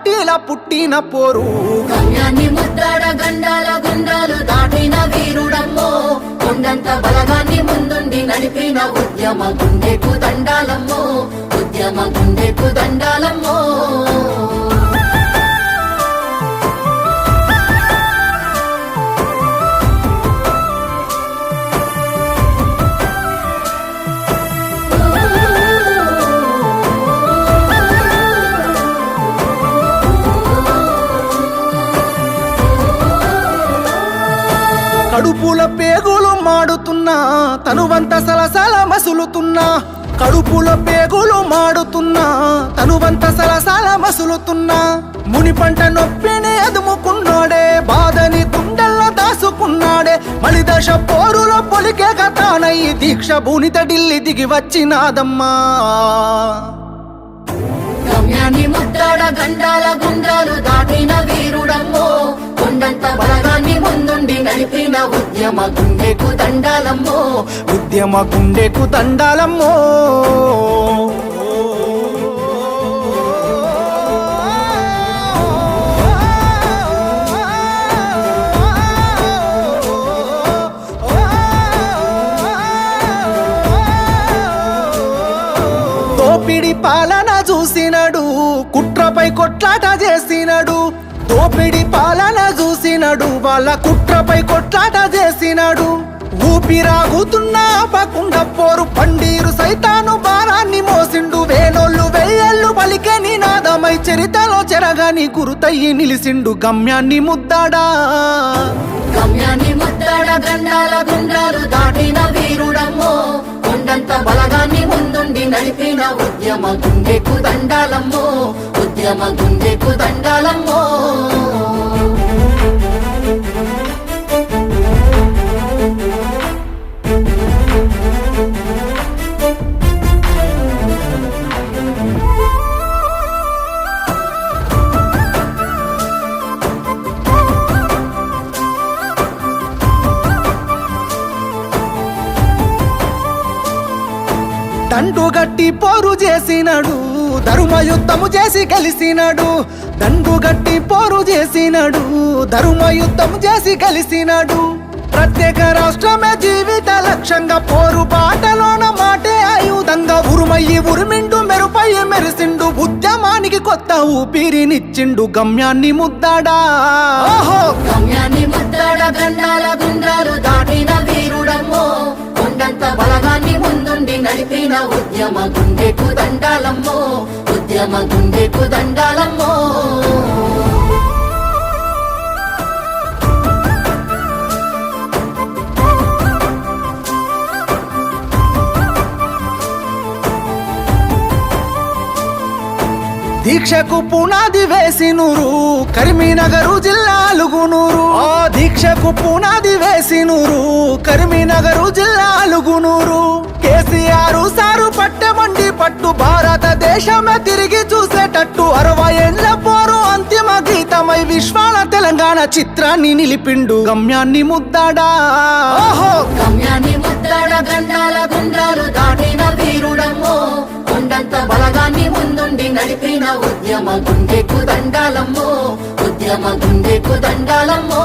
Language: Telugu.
మట్టిలా పుట్టిన పోరు. గమ్యాన్ని ముద్దాడ గండాల గుండాలు దాటిన వీరుడమ్మో. కొండంత బలగాన్ని ముందుండి నడిపిన ఉద్యమ గుండెకు దండాలమ్మో. ఉద్యమ గుండెకు దండాలమ్మో. కడుపుల పేగులు మాడుతున్నా తనువంత సలసల మసులుతున్నా. కడుపుల పేగులు మాడుతున్నా తనువంత సలసల మసులుతున్నా. ముని పంట నొప్పిని అదుముకున్నాడే బాధని గుండెల్లో దాసుకున్నాడే. మలిదశ పోరులో పొలికే కథానయ్యి దీక్ష భూనిత ఢిల్లీ దిగి వచ్చినాదమ్మా. గమ్యాన్ని ముద్దాడ గండాల గుండాలు దాటిన వీరుడమ్మో కొండంత బలగాన్ని నడిపిన ఉద్యమ గుండెకు దండాలమ్మో. ఉద్యమ గుండెకు దండాలమ్మో. దోపిడి పాలన చూసినడు కుట్రపై కొట్లాట చేసినడు. దోపిడి పాలన చూసినడు వాళ్ళ కుట్రపై కొట్లాట చేసినాడు. ఊపిరాగుతున్నా ఆపకుండ పోరు పండీరు సైతాను భారాన్ని మోసిండు. వేనోళ్ళు వెయ్యళ్ళు పలికే నినాదమై చరితలో చెరగాని గురుతయ్యి నిలిసిండు గమ్యాన్ని ముద్దాడా. గమ్యాన్ని ముద్దాడా గండాల గుండాలు దాటిన వీరుడమ్మో. కొండంత బలగాన్ని ముందుండి నడిపిన ఉద్యమ గుండెకు దండాలమ్మో. ఉద్యమ గుండెకు దండాలమ్మో. దండుగట్టి పోరు చేసినాడు ధర్మయుద్ధము చేసి కలిసినాడు దండుగట్టి పోరు చేసినాడు ధర్మయుద్ధము చేసి కలిసినాడు ప్రత్యేక రాష్ట్రమే జీవిత లక్ష్యంగా పోరు బాటలోన మాటే ఆయుధంగా ఉరుమయ్యి ఉరిమిండు మెరుపయ్యి మెరిసిండు. ఉద్యమానికి కొత్త ఊపిరినిచ్చిండు గమ్యాన్ని ముద్దాడా. ఓహో గమ్యాన్ని ముద్దాడా గండాల గుండాలు దాటిన వీరుడమ్మో. నడిపిన ఉద్యమ గుండెకు దండాలమ్మో ఉద్యమ గుండెకు దండాలమ్మో. దీక్షకు పునాది వేసినురు కరీంనగరు జిల్లాలుగును. శిక్షకు పునాది వేసి నూరు కరీంనగరు జిల్లా అలుగునూరు. కేసీఆర్ సారు పట్టమండి పట్టు. భారతదేశమే తిరిగి చూసేటట్టు. అరవై ఏళ్ళ పోరు అంతిమ గీతమై విశ్వాల తెలంగాణ చిత్రాన్ని నిలిపిండు. గమ్యాన్ని ముద్దాడా? ఓహో! గమ్యాన్ని ముద్దాడా? గండాల గుండాలు దాటిన వీరుడమ్మో కొండంత బలగాన్ని ముందుండి నడిపిన ఉద్యమ గుండెకు దండాలమ్మో. ఉద్యమ గుండెకు దండాలమ్మో.